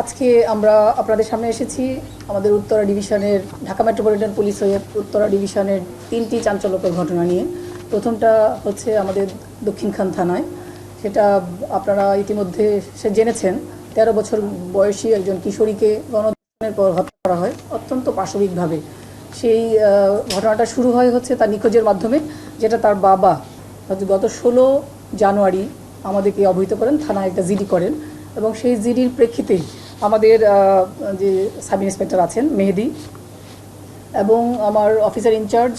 আজকে আমরা আপনাদের সামনে এসেছি আমাদের উত্তরা ডিভিশনের, ঢাকা মেট্রোপলিটন পুলিশ হয়ে উত্তরা ডিভিশনের তিনটি চাঞ্চল্যকর ঘটনা নিয়ে। প্রথমটা হচ্ছে আমাদের দক্ষিণখান থানায়। সেটা আপনারা ইতিমধ্যে সে জেনেছেন, তেরো বছর বয়সী একজন কিশোরীকে গণধর্ষণের পর হত্যা করা হয় অত্যন্ত পাশবিকভাবে। সেই ঘটনাটা শুরু হয় হচ্ছে তার নিখোঁজের মাধ্যমে, যেটা তার বাবা গত ষোলো জানুয়ারি আমাদেরকে অবহিত করেন, থানায় একটা জিডি করেন এবং সেই জিডির প্রেক্ষিতে আমাদের যে সাব ইন্সপেক্টর আছেন, মেহেদি, এবং আমার অফিসার ইনচার্জ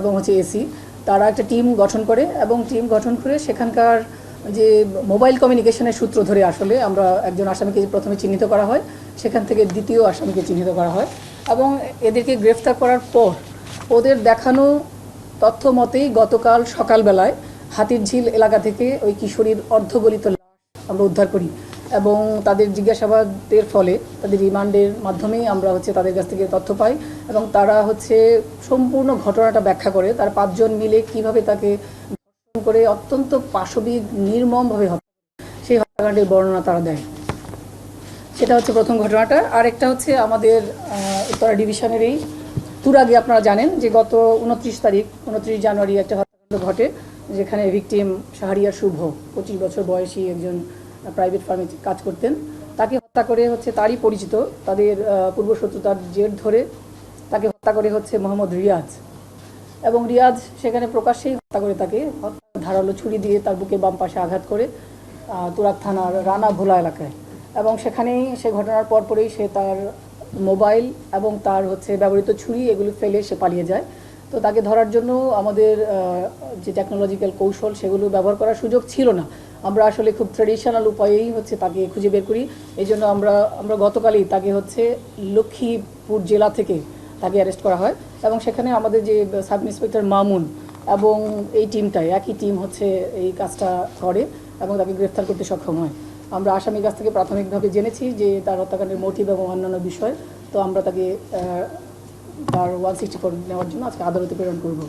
এবং হচ্ছে এসি তারা একটা টিম গঠন করে এবং টিম গঠন করে সেখানকার যে মোবাইল কমিউনিকেশনের সূত্র ধরে আসলে আমরা একজন আসামিকে প্রথমে চিহ্নিত করা হয়, সেখান থেকে দ্বিতীয় আসামিকে চিহ্নিত করা হয় এবং এদেরকে গ্রেফতার করার পর ওদের দেখানো তথ্য মতেই গতকাল সকালবেলায় হাতির ঝিল এলাকা থেকে ওই কিশোরীর অর্ধগলিত লাশ আমরা উদ্ধার করি। এবং তাদের জিজ্ঞাসাবাদের ফলে তাদের রিমান্ডের মাধ্যমেই আমরা হচ্ছে তাদের কাছ থেকে তথ্য পাই এবং তারা হচ্ছে সম্পূর্ণ ঘটনাটা ব্যাখ্যা করে। তার পাঁচজন মিলে কীভাবে তাকে করে অত্যন্ত পাশবিক, নির্মমভাবে হত্যা সেই হত্যাকাণ্ডের বর্ণনা তারা দেয়। সেটা হচ্ছে প্রথম ঘটনাটা। আরেকটা হচ্ছে আমাদের উত্তরা ডিভিশনেরই তুরাগে আপনারা জানেন যে গত উনত্রিশ তারিখ, উনত্রিশ জানুয়ারি একটা হত্যাকাণ্ড ঘটে, যেখানে ভিকটিম শাহরিয়া শুভ, পঁচিশ বছর বয়সী একজন প্রাইভেট ফার্মে কাজ করতেন। তাকে হত্যা করে হচ্ছে তারই পরিচিত, তাদের পূর্বশত্রুতার জের ধরে তাকে হত্যা করে হচ্ছে মোহাম্মদ রিয়াজ। এবং রিয়াজ সেখানে প্রকাশ্যেই হত্যা করে তাকে ধারালো ছুরি দিয়ে তার বুকের বাম পাশে আঘাত করে তুরাগ থানার রানা ভোলা এলাকায়। এবং সেখানেই সে ঘটনার পরপরই সে তার মোবাইল এবং তার হচ্ছে ব্যবহৃত ছুরি এগুলো ফেলে সে পালিয়ে যায়। তো তাকে ধরার জন্য আমাদের যে টেকনোলজিক্যাল কৌশল সেগুলো ব্যবহার করার সুযোগ ছিল না। আমরা আসলে খুব ট্রেডিশনাল উপায়েই হচ্ছে তাকে খুঁজে বের করি। এই জন্য আমরা আমরা গতকালই তাকে হচ্ছে লক্ষ্মীপুর জেলা থেকে তাকে অ্যারেস্ট করা হয় এবং সেখানে আমাদের যে সাব ইন্সপেক্টর মামুন এবং এই টিমটাই, একই টিম হচ্ছে এই কাজটা করে এবং তাকে গ্রেফতার করতে সক্ষম হয়। আমরা আসামির কাছ থেকে প্রাথমিকভাবে জেনেছি যে তার হত্যাকাণ্ডের মোটিভ এবং অন্যান্য বিষয়। তো আমরা তাকে তার ওয়ান সিক্সটি ফোর নেওয়ার জন্য আজকে আদালতে প্রেরণ করব।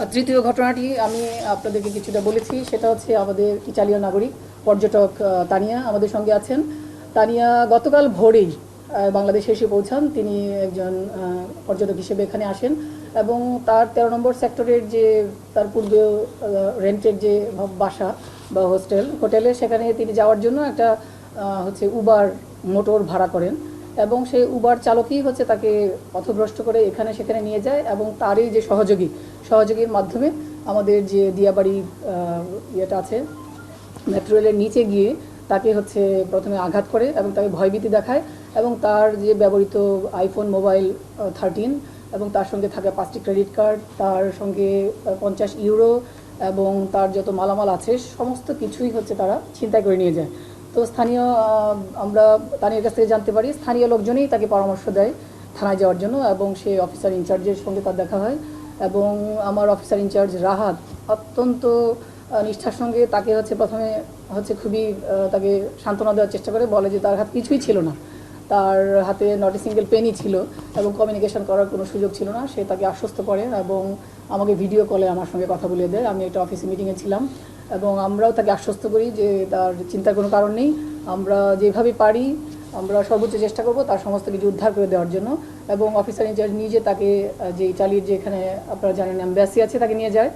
আর তৃতীয় ঘটনাটি আমি আপনাদেরকে কিছুটা বলেছি, সেটা হচ্ছে আমাদের ইটালীয় নাগরিক, পর্যটক তানিয়া আমাদের সঙ্গে আছেন। তানিয়া গতকাল ভোরেই বাংলাদেশে এসে পৌঁছান। তিনি একজন পর্যটক হিসেবে এখানে আসেন এবং তার তেরো নম্বর সেক্টরের যে, তার পূর্বে রেন্টের যে বাসা বা হোস্টেল, হোটেলে সেখানে তিনি যাওয়ার জন্য একটা হচ্ছে উবার মোটর ভাড়া করেন। এবং সেই উবার চালকই হচ্ছে তাকে পথভ্রষ্ট করে এখানে সেখানে নিয়ে যায় এবং তারই যে সহযোগী, সহযোগীর মাধ্যমে আমাদের যে দিয়াবাড়ি ইয়েটা আছে মেট্রো রেলের নিচে গিয়ে তাকে হচ্ছে প্রথমে আঘাত করে এবং তাকে ভয়ভীতি দেখায় এবং তার যে ব্যবহৃত আইফোন মোবাইল থার্টিন এবং তার সঙ্গে থাকা পাঁচটি ক্রেডিট কার্ড তার সঙ্গে পঞ্চাশ ইউরো এবং তার যত মালামাল আছে, সমস্ত কিছুই হচ্ছে তারা ছিনতাই করে নিয়ে যায়। তো স্থানীয় আমরা তানির কাছ থেকে জানতে পারি, স্থানীয় লোকজনই তাকে পরামর্শ দেয় থানায় যাওয়ার জন্য এবং সে অফিসার ইনচার্জের সঙ্গে তার দেখা হয় এবং আমার অফিসার ইনচার্জ রাহাত অত্যন্ত নিষ্ঠার সঙ্গে তাকে হচ্ছে প্রথমে হচ্ছে খুবই তাকে সান্ত্বনা দেওয়ার চেষ্টা করে, বলে যে তার হাত কিছুই ছিল না। তার হাতে নট সিঙ্গেল পেনই ছিল এবং কমিউনিকেশন করার কোনো সুযোগ ছিল না। সে তাকে আশ্বস্ত করে এবং আমাকে ভিডিও কলে আমার সঙ্গে কথা বলে দেয়। আমি একটা অফিসে মিটিংয়ে ছিলাম। এবং আমরাও তাকে আশ্বস্ত করি যে তার চিন্তার কোনো কারণ নেই। আমরা যেভাবে পারি, আমরা সর্বোচ্চ চেষ্টা করব তার সমস্ত কিছু উদ্ধার করে দেওয়ার জন্য এবং অফিসার ইনচার্জ নিজে তাকে যে ইটালির যে এখানে আপনারা জানেন অ্যাম্বাসি আছে তাকে নিয়ে যায়,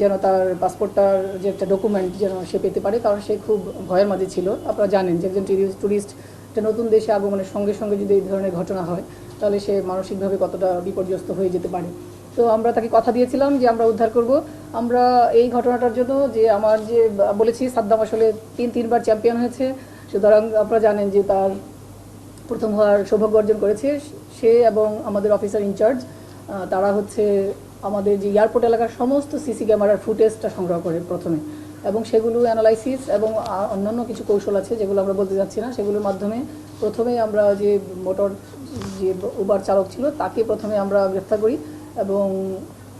যেন তার পাসপোর্টটার যে একটা ডকুমেন্ট যেন সে পেতে পারে, কারণ সে খুব ভয়ের মাঝে ছিল। আপনারা জানেন যে একজন টুরিস্ট একটা নতুন দেশে আগমনের সঙ্গে সঙ্গে যদি এই ধরনের ঘটনা হয়, তাহলে সে মানসিকভাবে কতটা বিপর্যস্ত হয়ে যেতে পারে। তো আমরা তাকে কথা দিয়েছিলাম যে আমরা উদ্ধার করব। আমরা এই ঘটনাটার জন্য যে আমার যে বলেছি, সাদ্দাম আসলে তিন, তিনবার চ্যাম্পিয়ন হয়েছে। সুতরাং আপনারা জানেন যে তার প্রথম হওয়ার সৌভাগ্য অর্জন করেছে সে এবং আমাদের অফিসার ইনচার্জ তারা হচ্ছে আমাদের যে এয়ারপোর্ট এলাকার সমস্ত সিসি ক্যামেরার ফুটেজটা সংগ্রহ করে প্রথমে। এবং সেগুলো অ্যানালাইসিস এবং অন্যান্য কিছু কৌশল আছে যেগুলো আমরা বলতে যাচ্ছি না, সেগুলোর মাধ্যমে প্রথমেই আমরা যে মোটর যে উবার চালক ছিল তাকে প্রথমে আমরা গ্রেফতার করি। এবং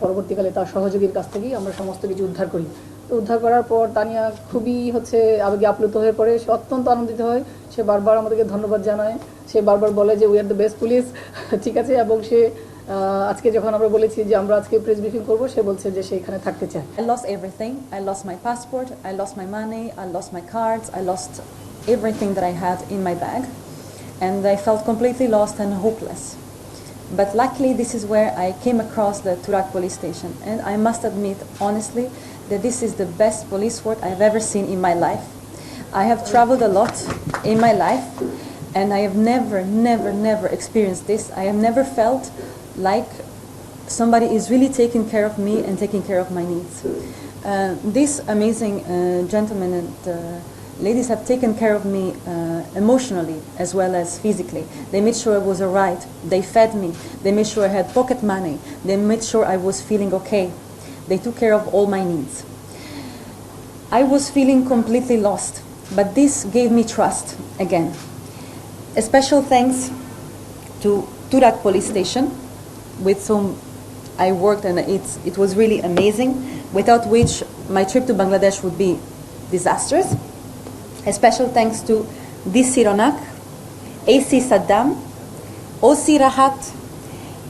পরবর্তীকালে তার সহযোগীর কাছ থেকেই আমরা সমস্ত কিছু উদ্ধার করি। তো উদ্ধার করার পর তানিয়া খুবই হচ্ছে আবেগে আপ্লুত হয়ে পড়ে। সে অত্যন্ত আনন্দিত হয়। সে বারবার আমাদেরকে ধন্যবাদ জানায়। সে বারবার বলে যে we are the best police ঠিক আছে? এবং সে আজকে যখন আমরা বলেছি যে আমরা আজকে প্রেস ব্রিফিং করব সে বলছে যে সে এখানে থাকতে চায়। I lost everything. I lost my passport, I lost my money, I lost my cards, I lost everything that I had in my bag, and I felt completely lost and hopeless. But luckily, this is where I came across the Turak police station, and I must admit honestly that this is the best police work I've ever seen in my life. I have traveled a lot in my life, and I have never, never, never experienced this. I have never felt like somebody is really taking care of me and taking care of my needs. Uh, these amazing uh, gentlemen and uh, ladies have taken care of me uh, emotionally as well as physically. They made sure I was alright. They fed me. They made sure I had pocket money. They made sure I was feeling okay. They took care of all my needs. I was feeling completely lost, but this gave me trust again. A special thanks to Turak police station with whom I worked and it's, it was really amazing, without which my trip to Bangladesh would be disastrous. A special thanks to DC Ronak, AC Saddam, OC Rahat,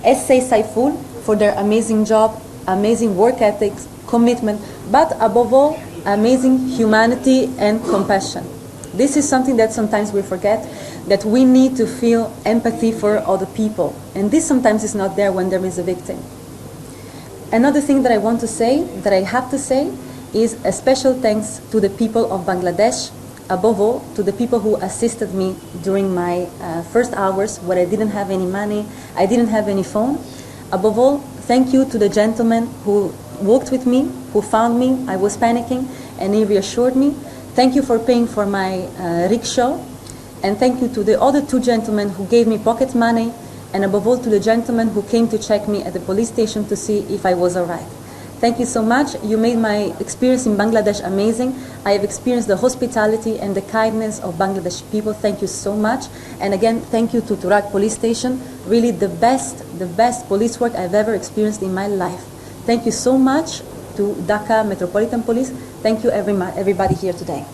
SA Saiful for their amazing job, amazing work ethics, commitment, but above all, amazing humanity and compassion. This is something that sometimes we forget that we need to feel empathy for other people, and this sometimes is not there when there is a victim. Another thing that I want to say, that I have to say, is a special thanks to the people of Bangladesh, above all to the people who assisted me during my uh, first hours where I didn't have any money, I didn't have any phone. Above all, thank you to the gentleman who walked with me, who found me, I was panicking, and he reassured me. Thank you for paying for my uh, rickshaw, and thank you to the other two gentlemen who gave me pocket money, and above all to the gentleman who came to check me at the police station to see if I was alright. Thank you so much. You made my experience in Bangladesh amazing. I have experienced the hospitality and the kindness of Bangladesh people. Thank you so much. And again, thank you to Turak Police Station. Really the best, the best police work I've ever experienced in my life. Thank you so much to Dhaka Metropolitan Police. Thank you every, everybody here today.